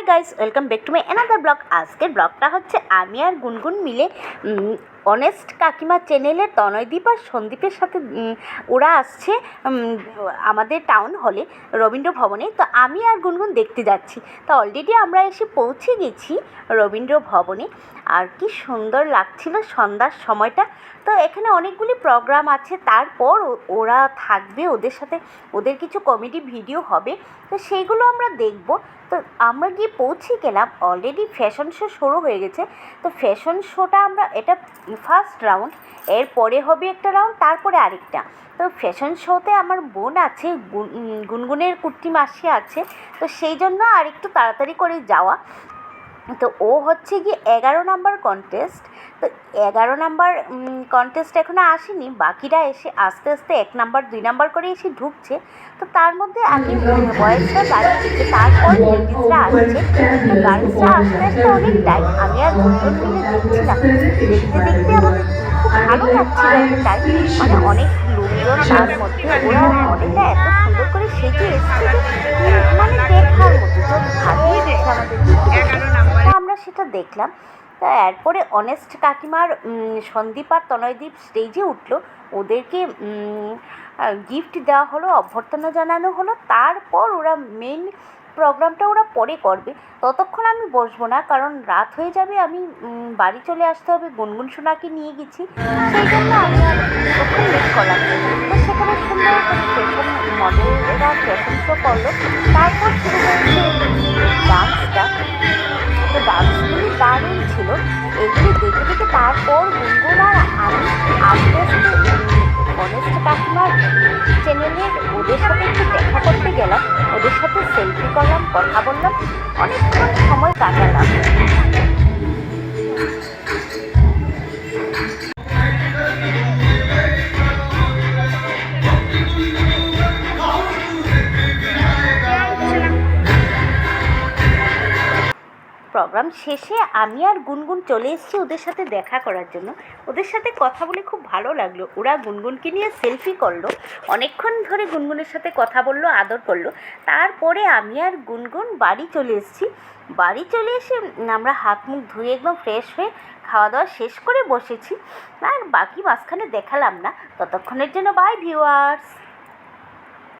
Hi guys welcome back to my another blog আজকের ব্লগটা হচ্ছে আমি আর গুনগুন মিলে অনেস্ট কাকিমা চ্যানেলে তনয়দীপ আর সন্দীপের সাথে ওরা আসছে আমাদের টাউন হলে রবীন্দ্র ভবনে। তো আমি আর গুনগুন দেখতে যাচ্ছি। তো অলরেডি আমরা এসে পৌঁছে গেছি রবীন্দ্র ভবনে। আর কি সুন্দর লাগছিল সন্ধ্যার সময়টা। তো এখানে অনেকগুলি প্রোগ্রাম আছে, তারপর ওরা থাকবে ওদের সাথে। ওদের কিছু কমেডি ভিডিও হবে। তো সেইগুলো আমরা দেখব। তো আমরা গিয়ে পৌঁছে গেলাম অলরেডি ফ্যাশন শো শুরু হয়ে গেছে। তো ফ্যাশন শোটা আমরা, এটা ফার্স্ট রাউন্ড এরপরে হবে একটা রাউন্ড তারপরে আরেকটা। তো ফ্যাশন শোতে আমার বোন আছে, গুন- গুনগুনের কুর্তি মাসি আছে, তো সেই জন্য আর একটু তাড়াতাড়ি করে যাওয়া। তো ও হচ্ছে গিয়ে এগারো নাম্বার কন্টেস্ট তো এগারো নাম্বার কন্টেস্ট এখনও আসেনি। বাকিরা এসে আস্তে আস্তে এক নাম্বার, দুই নাম্বার করে এসে ঢুকছে। তো তার মধ্যে আগে বয়েসরা দাঁড়িয়েছে তারপর লেডিসরা আসছে। তো গার্লসরা আস্তে আস্তে অনেক টাইম আমি আর বন্ধুর মিলে দেখছিলাম দেখতে দেখতে আমাদের খুব ভালো একটা টাইম মানে অনেক লোকজন তার মধ্যে অনেকটা এত সুন্দর করে সেজে এসছে মানে দেখার মতো, তো দেখে আমাদের আমরা সেটা দেখলাম। এরপরে অনেস্ট কাকিমার সন্দীপ আর তনয়দীপ স্টেজে উঠল। ওদেরকে গিফট দেওয়া হলো, অভ্যর্থনা জানানো হলো। তারপর ওরা মেন প্রোগ্রামটা ওরা পরে করবে। ততক্ষণ আমি বসবো না, কারণ রাত হয়ে যাবে, আমি বাড়ি চলে আসতে হবে, গুনগুন সোনাকে নিয়ে গেছি। সেই জন্য আমি আর তখন করলাম তো সেখানে সুন্দর ফ্যাশন মডেলরা ফ্যাশন শো করল। তারপর শুরু হয়েছে ডান্সটা চ্যানেলের ওদের সাথে একটু দেখা করতে গেলাম, ওদের সাথে সেলফি করলাম, কথা বললাম, অনেকক্ষণ সময় কাটালাম। প্রোগ্রাম শেষে আমি আর গুনগুন চলে এসেছি ওদের সাথে দেখা করার জন্য। ওদের সাথে কথা বলে খুব ভালো লাগল। ওরা গুনগুনকে নিয়ে সেলফি করল। অনেকক্ষণ ধরে গুনগুনের সাথে কথা বলল, আদর করল। তারপরে আমি আর গুনগুন বাড়ি চলে এসেছি। বাড়ি চলে এসে আমরা হাত মুখ ধুয়ে একদম ফ্রেশ হয়ে খাওয়া দাওয়া শেষ করে বসেছি। আর বাকি মাঝখানে দেখালাম না। ততক্ষণের জন্য বাই ভিউয়ার্স